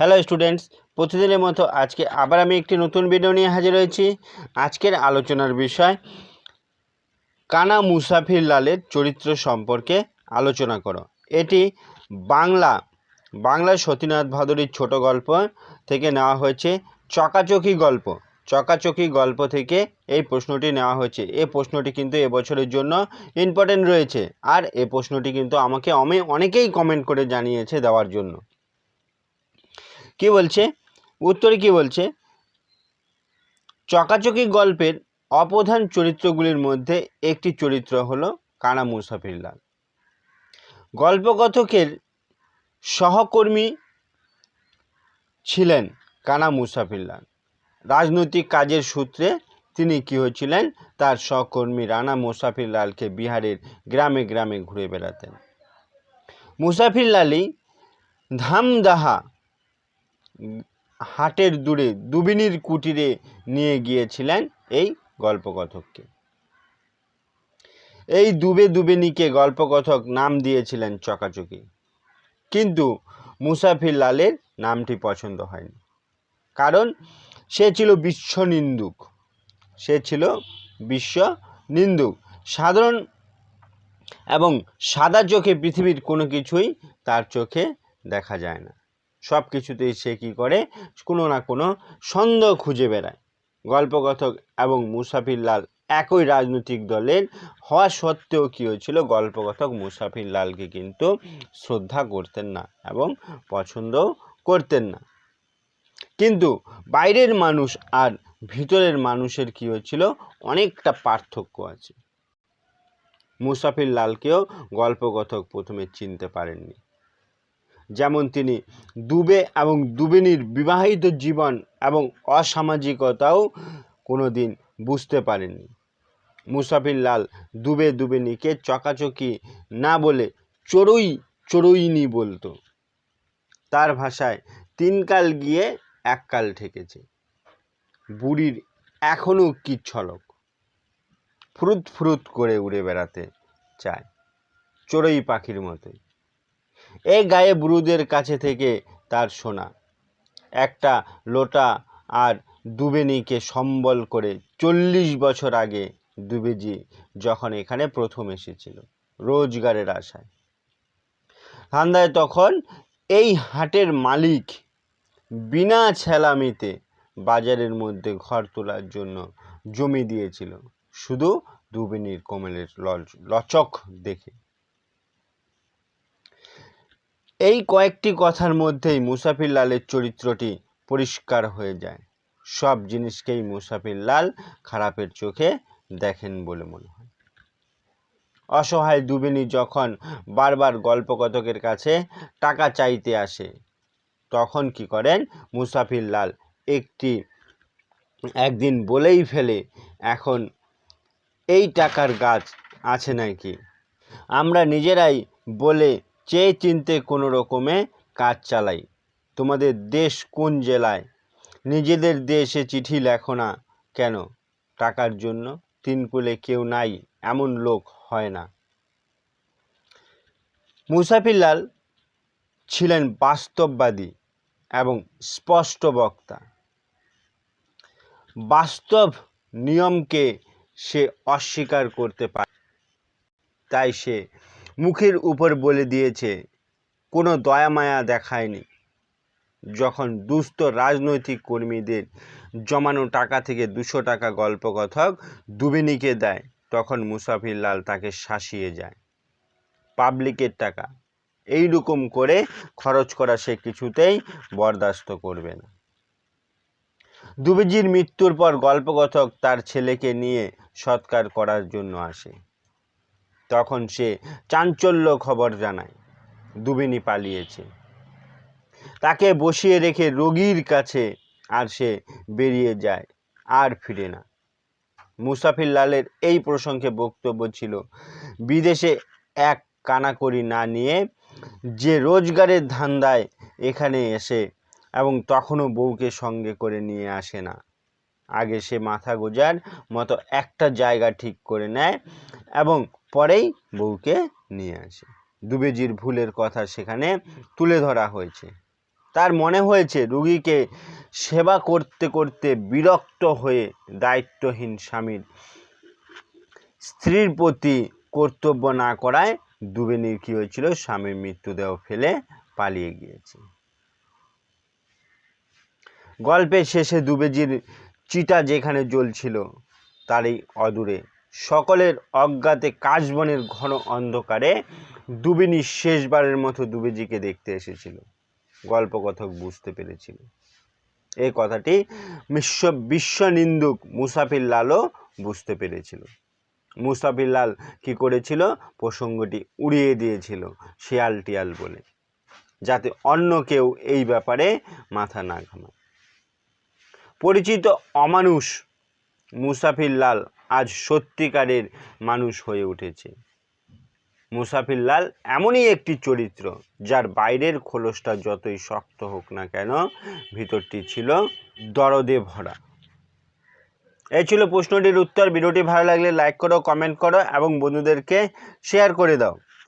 Hello students প্রতিদিনের মতো আজকে আবার আমি একটি নতুন ভিডিও নিয়ে হাজির হয়েছি। আজকের আলোচনার বিষয়, কানা মুসাফির লালের চরিত্র সম্পর্কে আলোচনা করো। এটি বাংলা বাংলা সতীনাথ ভাদুরীর ছোট গল্প থেকে নেওয়া হয়েছে, চকাচকি গল্প। চকাচকি গল্প থেকে এই প্রশ্নটি নেওয়া হয়েছে। এই প্রশ্নটি কিন্তু এবছরের জন্য ইম্পর্টেন্ট রয়েছে। আর এই প্রশ্নটি কিন্তু আমাকে আমি অনেকেই কমেন্ট করে জানিয়েছে দেওয়ার জন্য। কি বলছে? উত্তরে কি বলছে? চকাচকি গল্পের অপ্রধান চরিত্রগুলির মধ্যে একটি চরিত্র হলো কানা মুসাফিরলাল। গল্পকথকের সহকর্মী ছিলেন কানা মুসাফিরলাল। রাজনৈতিক কাজের সূত্রে তিনি কি হয়েছিলেন তার সহকর্মী রানা মুসাফিরলালকে বিহারের গ্রামে গ্রামে ঘুরে বেড়াতেন। মুসাফিরলালই ধামদাহা হাটের দূরে দুবিনীর কুটিরে নিয়ে গিয়েছিলেন এই গল্পকথককে। এই দুবে দুবেনিকে গল্পকথক নাম দিয়েছিলেন চকাচকি। কিন্তু মুসাফির লালের নামটি পছন্দ হয়নি। কারণ সে ছিল বিশ্ব নিন্দুক সে ছিল বিশ্ব নিন্দুক সাধারণ এবং সাদা চোখে পৃথিবীর কোনো কিছুই তার চোখে দেখা যায় না। সব কিছুতেই সে কী করে? কোনো না কোনো সন্দেহ খুঁজে বেড়ায়। গল্পকথক এবং মুসাফির লাল একই রাজনৈতিক দলের হওয়া সত্ত্বেও কী হয়েছিল? গল্পকথক মুসাফির লালকে কিন্তু শ্রদ্ধা করতেন না এবং পছন্দও করতেন না। কিন্তু বাইরের মানুষ আর ভিতরের মানুষের কী হয়েছিল? অনেকটা পার্থক্য আছে। মুসাফির লালকেও গল্পকথক প্রথমে চিনতে পারেননি। যেমন তিনি দুবে এবং দুবেনির বিবাহিত জীবন এবং অসামাজিকতাও কোনো দিন বুঝতে পারেননি। মুসাফির লাল দুবে দুবেনিকে চকাচকি না বলে চড়ুই চড়ুইনি বলতো। তার ভাষায় তিনকাল গিয়ে এককাল ঠেকেছে। বুড়ির এখনও কি ছলক। ফুরুত ফুরুত করে উড়ে বেড়াতে চায় চড়ুই পাখির মতোই। এই গায়ে বুড়ুদের কাছে থেকে তার শোনা একটা লোটা আর দুবেনিকে সম্বল করে চল্লিশ বছর আগে দুবেজি যখন এখানে প্রথম এসেছিল, রোজগারের আশায়। ধান্দায় তখন এই হাটের মালিক বিনা ছেলামিতে বাজারের মধ্যে ঘর তোলার জন্য জমি দিয়েছিল, শুধু দুবেনির কোমলের লচক দেখে। এই কয়েকটি কথার মধ্যেই মুসাফির লালের চরিত্রটি পরিষ্কার হয়ে যায়। সব জিনিসকেই মুসাফির লাল খারাপের চোখে দেখেন বলে মনে হয়। অসহায় দুবেনি যখন বারবার গল্পকথকের কাছে টাকা চাইতে আসে, তখন কি করেন? মুসাফির লাল একটি, একদিন বলেই ফেলে, এখন এই টাকার গাছ আছে নাকি? আমরা নিজেরাই বলে চেয়ে চিনতে কোনো রকমে কাজ চালাই। তোমাদের দেশ কোন জেলায়? নিজেদের দেশে চিঠি লেখো না কেন? টাকার জন্য তিন কুলে কেউ নাই, এমন লোক হয় না। মুসাফিরলাল ছিলেন বাস্তববাদী এবং স্পষ্ট বক্তা। বাস্তব নিয়মকে সে অস্বীকার করতে পারে। তাই সে মুখের উপর বলে দিয়েছে, কোনো দয়া মায়া দেখায়নি। যখন দুস্থ রাজনৈতিক কর্মীদের জমানো টাকা থেকে দুশো টাকা গল্পকথক দুবেনিকে দেয়, তখন মুসাফির লাল তাকে শাসিয়ে যায়। পাবলিকের টাকা। এই রকম করে খরচ করা সে কিছুতেই বরদাস্ত করবে না। দুবেজির মৃত্যুর পর গল্পকথক তার ছেলেকে নিয়ে সৎকার করার জন্য আসে। তখন সে চাঞ্চল্য খবর জানায়। দুবিনি পালিয়েছে। তাকে বসিয়ে রেখে রোগীর কাছে আর সে বেরিয়ে যায়, আর ফিরে না। মুসাফির লালের এই প্রসঙ্গে বক্তব্য ছিল, বিদেশে এক কানাকড়ি না নিয়ে যে রোজগারের ধান্দায় এখানে এসে এবং তখনও বউকে সঙ্গে করে নিয়ে আসে না। আগে সে মাথা গোজার মতো একটা জায়গা ঠিক করে নেয় এবং পরেই বউকে নিয়ে আসে। দুবেজির ভুলের কথা সেখানে তুলে ধরা হয়েছে। তার মনে হয়েছে, রুগীকে সেবা করতে করতে বিরক্ত হয়ে দায়িত্বহীন স্বামীর স্ত্রীর প্রতি কর্তব্য না করায় দুবেনির কি হয়েছিল, স্বামীর মৃত্যুদেহ ফেলে পালিয়ে গিয়েছে। গল্পের শেষে দুবেজির চিতা যেখানে জ্বলছিল, তারই অদূরে। সকলের অজ্ঞাতে কাশবনের ঘন অন্ধকারে দুবিনী শেষবারের মতো দুবেজিকে দেখতে এসেছিল। গল্পকথক বুঝতে পেরেছিল। এই কথাটি বিশ্ব বিশ্বনিন্দুক মুসাফির লালও বুঝতে পেরেছিল। মুসাফির লাল কী করেছিল? প্রসঙ্গটি উড়িয়ে দিয়েছিল শিয়াল টিয়াল বলে, যাতে অন্য কেউ এই ব্যাপারে মাথা না ঘামায়। পরিচিত অমানুষ মুসাফির লাল আজ সত্যিকারের মানুষ হয়ে উঠেছে। মুসাফির লাল এমনই একটি চরিত্র, যার বাইরের খোলসটা যতই শক্ত হোক না কেন, ভিতরটি ছিল দরদে ভরা। এই ছিল প্রশ্নটির উত্তর। ভিডিওটি ভালো লাগলে লাইক করো কমেন্ট করো এবং বন্ধুদেরকে শেয়ার করে দাও।